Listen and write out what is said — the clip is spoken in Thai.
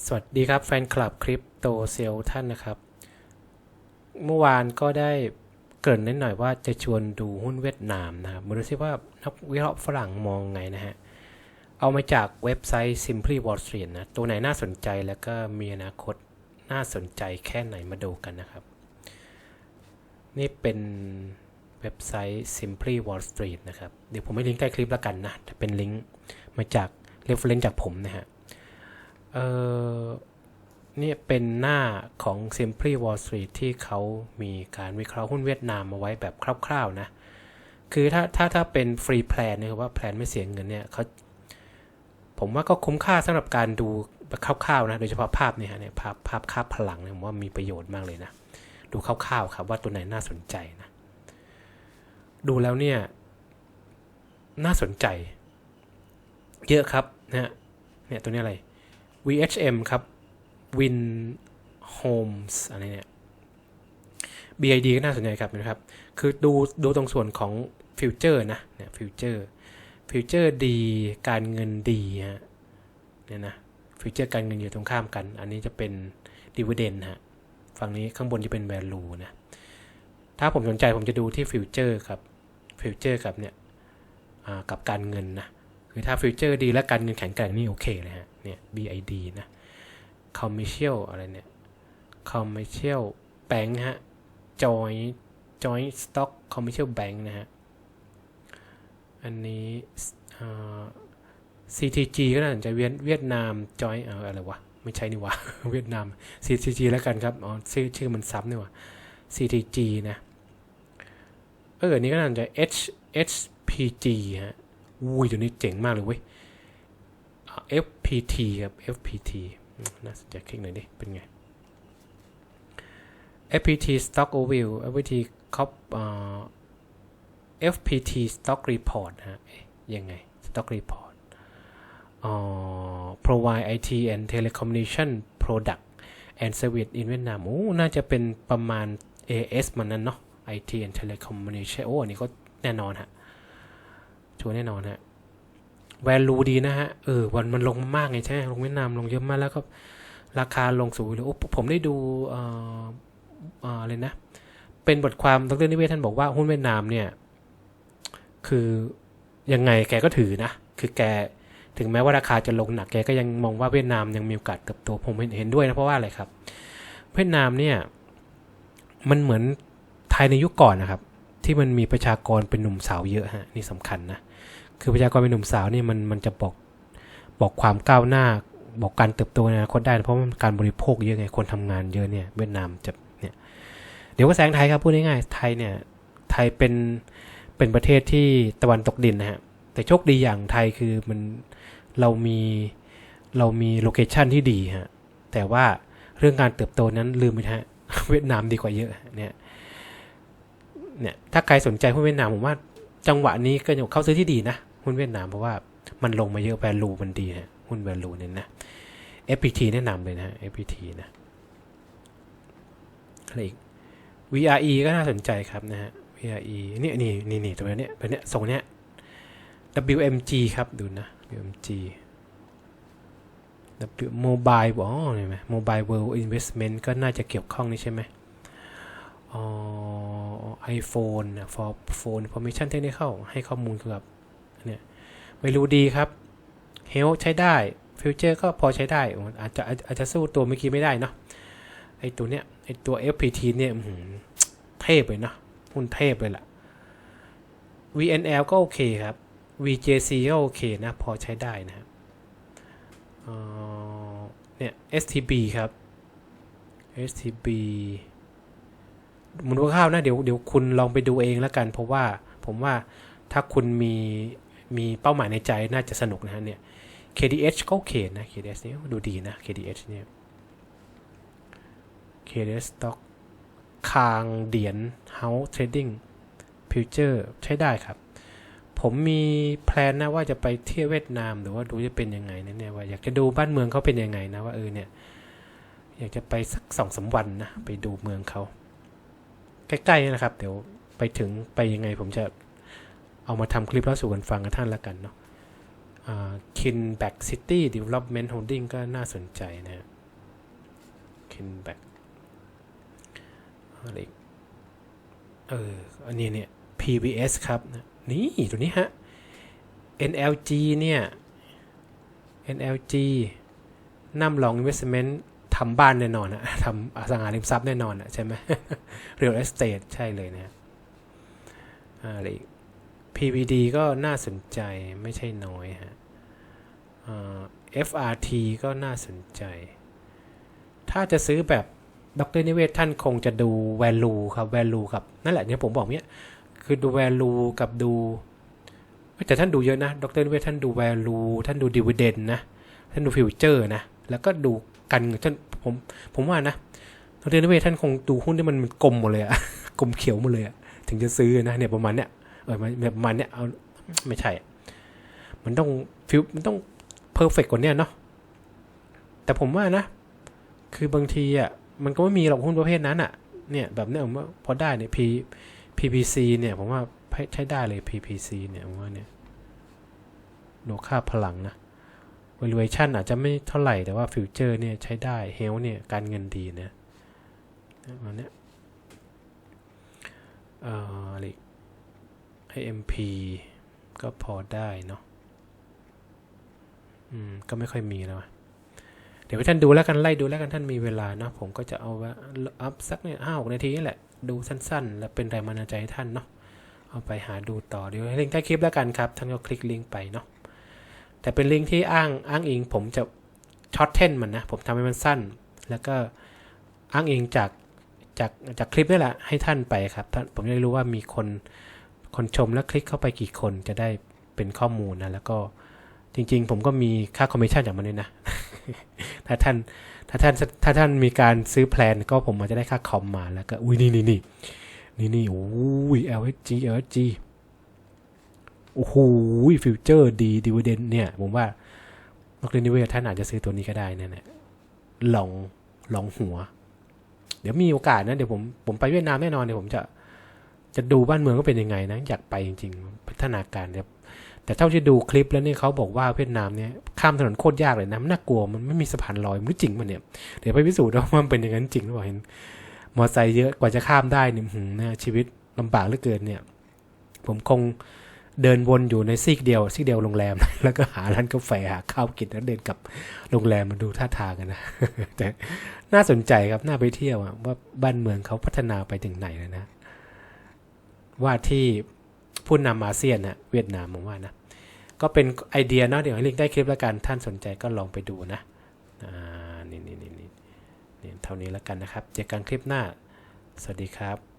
สวัสดีครับแฟนคลับคริปโตเซลท่านนะครับ เมื่อวานก็ได้เกริ่นนิดหน่อยว่าจะชวนดูหุ้นเวียดนามนะครับมาดูซิว่านักวิเคราะห์ฝรั่งมองไงนะฮะ เอามาจากเว็บไซต์ Simply Wall Street นะ ตัวไหนน่าสนใจแล้วก็มีอนาคตน่าสนใจแค่ไหนมาดูกันนะครับ นี่เป็นเว็บไซต์ Simply Wall Street นะครับ เดี๋ยวผมให้ลิงก์ใต้คลิปแล้วกันนะจะเป็นลิงก์มาจาก reference จากผมนะฮะ เออนี่เป็นหน้าของ Simply Wall Street ที่เขามีการวิเคราะห์หุ้นเวียดนามมาไว้แบบคร่าวๆนะ คือถ้าถ้าถ้าเป็นฟรีแพลนนี่ยคือว่าแพลนไม่เสียเงินเนี่ยเขาผมว่าก็คุ้มค่าสำหรับการดูคร่าวๆนะ โดยเฉพาะภาพเนี่ยฮะเนี่ยภาพภาพค่าพลังเนี่ยผมว่ามีประโยชน์มากเลยนะ ดูคร่าวๆครับว่าตัวไหนน่าสนใจนะ ดูแล้วเนี่ย น่าสนใจ เยอะครับนะฮะเนี่ยตัวนี้อะไร VHM ครับ Win Homes อะไรเนี่ย BID ก็น่าสนใจครับนะครับ คือดูดูตรงส่วนของฟิวเจอร์นะเนี่ยฟิวเจอร์ฟิวเจอร์ดีการเงินดีฮะเนี่ยนะฟิวเจอร์การเงินอยู่ตรงข้ามกัน อันนี้จะเป็นดีเวเดนฮะฝั่งนี้ข้างบนจะเป็น value นะถ้าผมสนใจผมจะดูที่ฟิวเจอร์ครับฟิวเจอร์กับเนี่ยอ่ากับการเงินนะคือถ้าฟิวเจอร์ดีและการเงินแข็งแกร่งนี่โอเคเลยฮะ เนี่ย BID นะ Commercial อะไรเนี่ย Commercial Bank ฮะ Joint Joint Stock Commercial Bank นะฮะ อันนี้ CTG ก็น่าสนใจเวียดเวียดนาม Joint เออะไรวะ ไม่ใช่นี่วะ เวียดนาม CTG แล้วกันครับ อ๋อ ชื่อชื่อมันซ้ำนี่วะ CTG นะ เอออันนี้ก็น่าสนใจ H HPG ฮะ อุ้ยตัวนี้เจ๋งมากเลยเว้ย FPT ครับ FPT น่าสนใจคลิกหน่อยดิ เป็นไง FPT Stock Overview FPT Cop อ่า FPT Stock Report ฮะเอ๊ะยังไง Stock Report อ่า Provide IT and Telecommunication Product and Service in Vietnam โอ้น่าจะเป็นประมาณ AS มันนั้นเนาะ IT and Telecommunication โอ้ อันนี้ก็แน่นอนฮะชัวแน่นอนฮะ value ดีนะฮะ เออวันมันลงมากไงใช่ลงเวียดนามลงเยอะมากแล้วก็ราคาลงสูงเลยโอ้ผมได้ดูเอ่อเอ่ออะไรนะ เป็นบทความดรนิเวศท่านบอกว่าหุ้นเวียดนามเนี่ย คือยังไงแกก็ถือนะ คือแกถึงแม้ว่าราคาจะลงหนักแกก็ยังมองว่าเวียดนามยังมีโอกาสเติบโตผมเห็นเห็นด้วยนะ เพราะว่าอะไรครับ เวียดนามเนี่ย มันเหมือนไทยในยุคก่อนนะครับ ที่มันมีประชากรเป็นหนุ่มสาวเยอะฮะนี่สำคัญนะ คือประชากรเป็นหนุ่มสาวนี่มันมันจะบอกบอกความก้าวหน้า บอกการเติบโตในอนาคตได้ เพราะมันการบริโภคเยอะไงคนทำงานเยอะเนี่ยเวียดนามจะเนี่ยเดี๋ยวก็แซงไทยครับพูดง่ายๆไทยเนี่ยไทยเป็นเป็นประเทศที่ตะวันตกดินนะฮะแต่โชคดีอย่างไทยคือมันเรามีเรามีโลเคชันที่ดีฮะแต่ว่าเรื่องการเติบโตนั้นลืมไปฮะเวียดนามดีกว่าเยอะเนี่ยเนี่ยถ้าใครสนใจหุ้นเวียดนามผมว่าจังหวะนี้ก็ยังเข้าซื้อที่ดีนะ หุ้นเวียดนามเพราะว่ามันลงมาเยอะ value มันดีนะหุ้น value เนี่ยนะ FPT แนะนำเลยนะ FPT นะอะไรอีก VRE ก็น่าสนใจครับนะฮะ VRE เนี่ยนี่นี่นี่ตัวเนี้ยตัวเนี้ยทรงเนี้ย WMG ครับดูนะ WMG W Mobile อ๋อเห็นไหม Mobile World Investment ก็น่าจะเกี่ยวข้องนี่ใช่ไหมอ๋อ iPhone นะ for phone information technical ให้ข้อมูลเกี่ยวกับ เนี่ยไม่รู้ดีครับ Health ใช้ได้ Future ก็พอใช้ได้ อาจจะอาจจะสู้ตัวเมื่อกี้ไม่ได้เนาะไอตัวเนี้ยไอตัว FPT เนี่ยหือเทพเลยเนาะหุ้นเทพเลยล่ะ VNL ก็โอเคครับ VJC ก็โอเคนะ พอใช้ได้นะครับเนี่ย STB ครับ STB มูลค่าข้าวนะ เดี๋ยวเดี๋ยวคุณลองไปดูเองแล้วกัน เพราะว่าผมว่าถ้าคุณมี มีเป้าหมายในใจน่าจะสนุกนะฮะเนี่ย KDH ก็โอเคนะ KDH นี่ดูดีนะ KDH เนี่ย KDH stock คางเดียน House Trading Future ใช้ได้ครับ ผมมีแพลนนะว่าจะไปเที่ยวเวียดนามหรือว่าดูจะเป็นยังไงนะเนี่ยว่าอยากจะดูบ้านเมืองเขาเป็นยังไงนะว่าเออเนี่ยอยากจะไปสักสองสามวันนะไปดูเมืองเขาใกล้ๆนะครับ เดี๋ยวไปถึงไปยังไงผมจะ เอามาทำคลิปเล่าสู่กันฟังกับท่านล้วกันเนาะคินแบ็กซิตี้ดีเวล็อปเมนต์โฮลดิ้งก็น่าสนใจนะคินแบ็กอะไรอีกเออ อันนี้เนี่ย PBS ครับนะนี่ตัวนี้ฮะ NLG เนี่ย NLG นำลอง investment ทำบ้านแน่นอนนะทำอสังหาริมทรัพย์แน่นอนนะใช่ไหม real estate ใช่เลยนะอะไรอีก PVD ก็น่าสนใจไม่ใช่น้อยฮะ FRT ก็น่าสนใจ ถ้าจะซื้อแบบดรนิเวศท่านคงจะดู value ครับ value ครับ นั่นแหละเนี่ยผมบอกเนี่ยคือดู value กับดูแต่ท่านดูเยอะนะ ดรนิเวศท่านดู value ท่านดู dividend นะ ท่านดู future นะ แล้วก็ดูกันท่านผมผมว่านะ ดรนิเวศท่านคงดูหุ้นที่มันกลมหมดเลยอะกลมเขียวหมดเลยอะถึงจะซื้อนะเนี่ยประมาณเนี้ย เออมันแบบมาณเนี้ยเอาไม่ใช่ มันต้องฟิวมันต้องเพอร์เฟกกว่านี้เนาะแต่ผมว่านะ คือบางทีอะมันก็ไม่มีหรอกหุ้นประเภทนั้นอะ เนี่ยแบบเนี้ยผมว่าพอได้เนี่ย P PPC เนี่ย ผมว่าใช้ได้เลย PPC เนี่ยผมว่าเนี่ยดูค่าพลังนะ valuation อาจจะไม่เท่าไหร่แต่ว่าฟิวเจอร์เนี่ยใช้ได้เฮลเนี่ย การเงินดีเนะประมาณนี้เอ่ออะไร อีก IMP ก็พอได้เนาะอืม ก็ไม่ค่อยมีแล้วอะเดี๋ยวท่านดูแล้วกันไล่ดูแล้วกันท่านมีเวลาเนาะผมก็จะเอาว่าอัพสักเนี่ยห้าหกนาทีนี่แหละ ดูสั้น ๆ แล้วเป็นแรงบันดาลใจให้ท่านเนาะเอาไปหาดูต่อเดี๋ยวลิงก์ใต้คลิปแล้วกันครับท่านก็คลิกลิงก์ไปเนาะแต่เป็นลิงก์ที่อ้างอ้างอิง ผมจะช็อตเทนมันนะผมทำให้มันสั้น แล้วก็อ้างอิงจากจากจากคลิปนี่แหละให้ท่านไปครับท่านผมจะได้รู้ว่ามีคน คนชมแล้วคลิกเข้าไปกี่คนจะได้เป็นข้อมูลนะ แล้วก็จริง ๆ ผมก็มีค่าคอมมิชชั่นจากมันด้วยนะ ถ้าท่านถ้าท่านถ้าท่านมีการซื้อแพลนก็ผมอาจจะได้ค่าคอมมาแล้วก็อุ้ยนี่นี่นี่นี่นี่โอ้ย LHG LHG โอ้โหฟิวเจอร์ดีดีเวเดนเนี่ย ผมว่านักเรียนนิเวศท่านอาจจะซื้อตัวนี้ก็ได้นะเนี่ยลองลองหัว เดี๋ยวมีโอกาสนะ เดี๋ยวผมผมไปเวียดนามแน่นอนเดี๋ยวผมจะ จะดูบ้านเมืองก็เป็นยังไงนะอยากไปจริงๆ พัฒนาการเนี่แต่เท่าที่ดูคลิปแล้วเนี่ยเขาบอกว่าเวียดนามเนี่ยข้ามถนนโคตรยากเลยนะมันน่ากลัวมันไม่มีสะพานลอยมันจริงมันเนี่ยเดี๋ยวไปพิสูจน์ว่ามันเป็นอย่างนั้นจริงหรือเปล่าเห็นมอไซค์เยอะกว่าจะข้ามได้เนี่ยนะชีวิตลำบากเหลือเกินเนี่ย ผมคงเดินวนอยู่ในซีกเดียวซีกเดียวโรงแรม แล้วก็หาร้านกาแฟหาข้าวกินแล้วเดินกับโรงแรมมาดูท่าทางกันนะแต่น่าสนใจครับน่าไปเที่ยวว่าบ้านเมืองเขาพัฒนาไปถึงไหนแล้วนะ ว่าที่ผู้นำอาเซียนนะเวียดนามผมว่านะ ก็เป็นไอเดียเนาะเดี๋ยวให้ลิงก์ใต้คลิปแล้วกัน ท่านสนใจก็ลองไปดูนะนี่นี่นี่นี่เท่านี้แล้วกันนะครับ เจอกันคลิปหน้า สวัสดีครับ